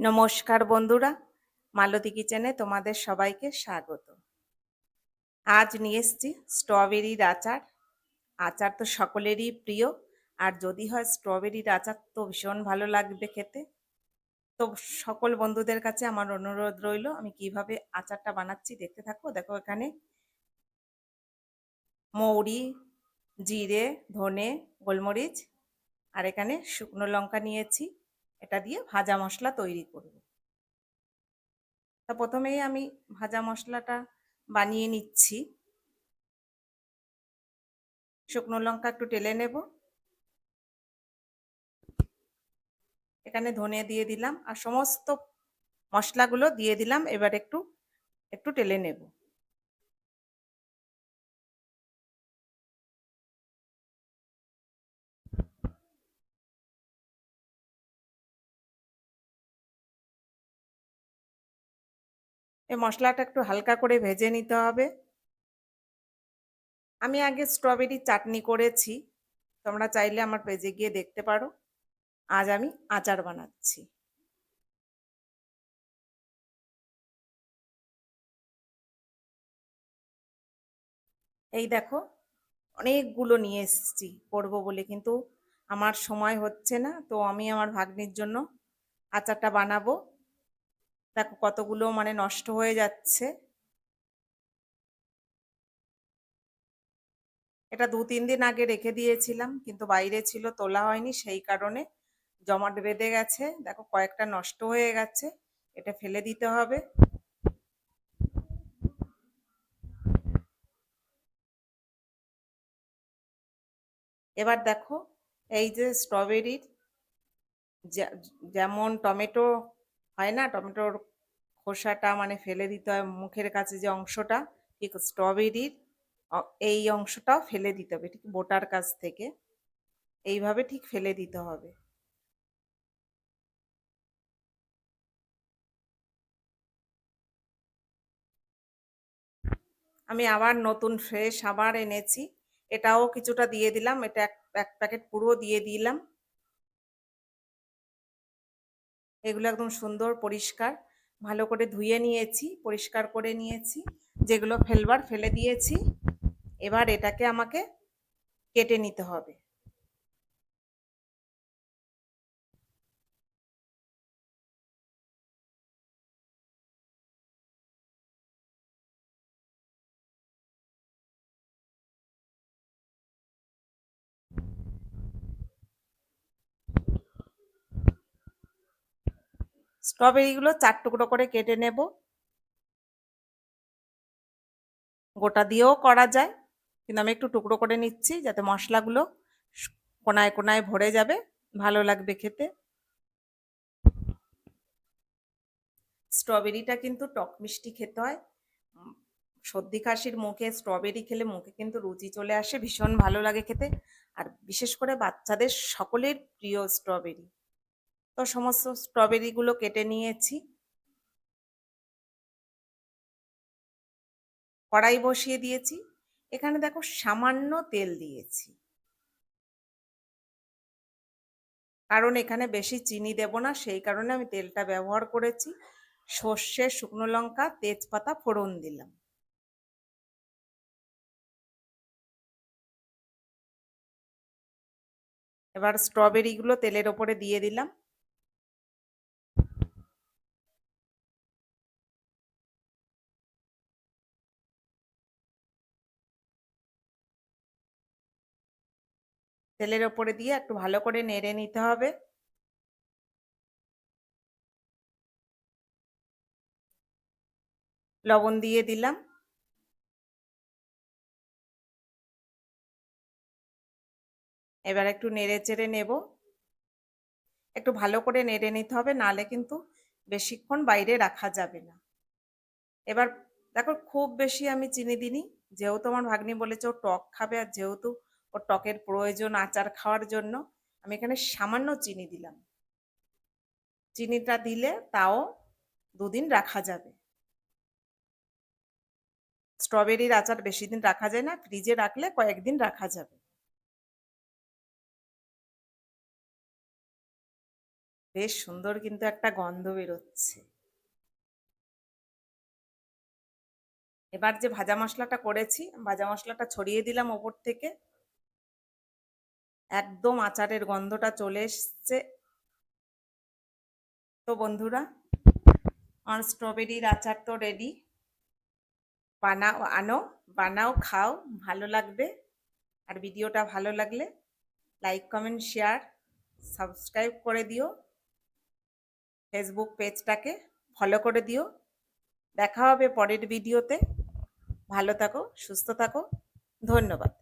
নমস্কার বন্ধুরা, মালতী কিচেনে তোমাদের সবাইকে স্বাগত। আজ নিয়ে এসছি স্ট্রবেরির আচার। আচার তো সকলেরই প্রিয়, আর যদি হয় স্ট্রবেরির আচার তো ভীষণ ভালো লাগবে খেতে। তো সকল বন্ধুদের কাছে আমার অনুরোধ রইল, আমি কীভাবে আচারটা বানাচ্ছি দেখতে থাকো। দেখো এখানে মৌরি, জিরে, ধনে, গোলমরিচ, আর এখানে শুকনো লঙ্কা নিয়েছি। এটা দিয়ে ভাজা মশলা তৈরি করব। তা প্রথমেই আমি ভাজা মশলাটা বানিয়ে নিচ্ছি। শুকনো লঙ্কা একটু টেলে নেব। এখানে ধনে দিয়ে দিলাম আর সমস্ত মশলাগুলো দিয়ে দিলাম, এবার একটু একটু টেলে নেব। এই মশলাটা একটু হালকা করে ভেজে নিতে হবে। আমি আগে স্ট্রবেরি চাটনি করেছি। তোমরা চাইলে আমার পেজে গিয়ে দেখতে পারো। আজ আমি আচার বানাচ্ছি। এই দেখো, অনেকগুলো নিয়ে এসেছি, করব বলে। কিন্তু আমার সময় হচ্ছে না, তো আমি আমার ভাগ্নির জন্য আচারটা বানাবো। দেখো কতগুলো মানে নষ্ট হয়ে যাচ্ছে। এটা দু তিন দিন আগে রেখে দিয়েছিলাম, কিন্তু বাইরে ছিল, তোলা হয়নি, সেই কারণে জমাট বেঁধে গেছে। দেখো কয়েকটা নষ্ট হয়ে গেছে, এটা ফেলে দিতে হবে। এবার দেখো এই যে স্ট্রবেরির যেমন টমেটো হয় না, টমেটোর খোসাটা মানে ফেলে দিতে হয় মুখের কাছে যে অংশটা, ঠিক স্ট্রবেরির এই অংশটাও ফেলে দিতে হবে, ঠিক বোটার কাছ থেকে। এইভাবে ঠিক ফেলে দিতে হবে। আমি আবার নতুন ফ্রেশ আবার এনেছি। এটাও কিছুটা দিয়ে দিলাম, এটা এক প্যাকেট পুরো দিয়ে দিলাম। এগুলো একদম সুন্দর, পরিষ্কার। ভালো করে ধুয়ে নিয়েছি, পরিষ্কার করে নিয়েছি, যেগুলো ফেলবার ফেলে দিয়েছি, এবার এটাকে আমাকে কেটে নিতে হবে। স্ট্রবেরিগুলো চার টুকরো করে কেটে নেব। গোটা দিয়েও করা যায়, কিন্তু আমি একটু টুকরো করে নিচ্ছি যাতে মশলাগুলো কোনায় কোনায় ভরে যাবে, ভালো লাগবে খেতে। স্ট্রবেরিটা কিন্তু টক মিষ্টি খেতে হয়। সর্দি কাশির মুখে স্ট্রবেরি খেলে মুখে কিন্তু রুচি চলে আসে, ভীষণ ভালো লাগে খেতে। আর বিশেষ করে বাচ্চাদের সকলের প্রিয় স্ট্রবেরি। তো সমস্ত স্ট্রবেরিগুলো কেটে নিয়েছি। কড়াই বসিয়ে দিয়েছি। এখানে দেখো সামান্য তেল দিয়েছি। কারণ এখানে বেশি চিনি দেব না, সেই কারণে আমি তেলটা ব্যবহার করেছি। সর্ষে, শুকনো লঙ্কা, তেজপাতা ফোড়ন দিলাম। এবার স্ট্রবেরিগুলো তেলের ওপরে দিয়ে দিলাম। তেলের ওপরে দিয়ে একটু ভালো করে নেড়ে নিতে হবে। লবণ দিয়ে দিলাম। এবার একটু নেড়ে চেড়ে নেব। একটু ভালো করে নেড়ে নিতে হবে, নালে কিন্তু বেশিক্ষণ বাইরে রাখা যাবে না। এবার দেখো, খুব বেশি আমি চিনি দিনি যেহেতু আমার ভাগ্নি বলেছে ও টক খাবে, আর যেহেতু ওর টকের প্রয়োজন আচার খাওয়ার জন্য আমি এখানে সামান্য চিনি দিলাম। চিনিটা দিলে তাও দুদিন রাখা যাবে। স্ট্রবেরির আচার বেশি দিন রাখা যায় না, ফ্রিজে রাখলে কয়েকদিন রাখা যাবে। বেশ সুন্দর কিন্তু একটা গন্ধ বেরোচ্ছে। এবার যে ভাজা মশলাটা করেছি, ভাজা মশলাটা ছড়িয়ে দিলাম ওপর থেকে। একদম আচারের গন্ধটা চলে এসছে। তো বন্ধুরা, আমার স্ট্রবেরির আচার তো রেডি বানাও, আনো, বানাও, খাও, ভালো লাগবে। আর ভিডিওটা ভালো লাগলে লাইক কমেন্ট শেয়ার সাবস্ক্রাইব করে দিও। ফেসবুক পেজটাকে ফলো করে দিও। দেখা হবে পরের ভিডিওতে ভালো থাকো, সুস্থ থাকো। ধন্যবাদ।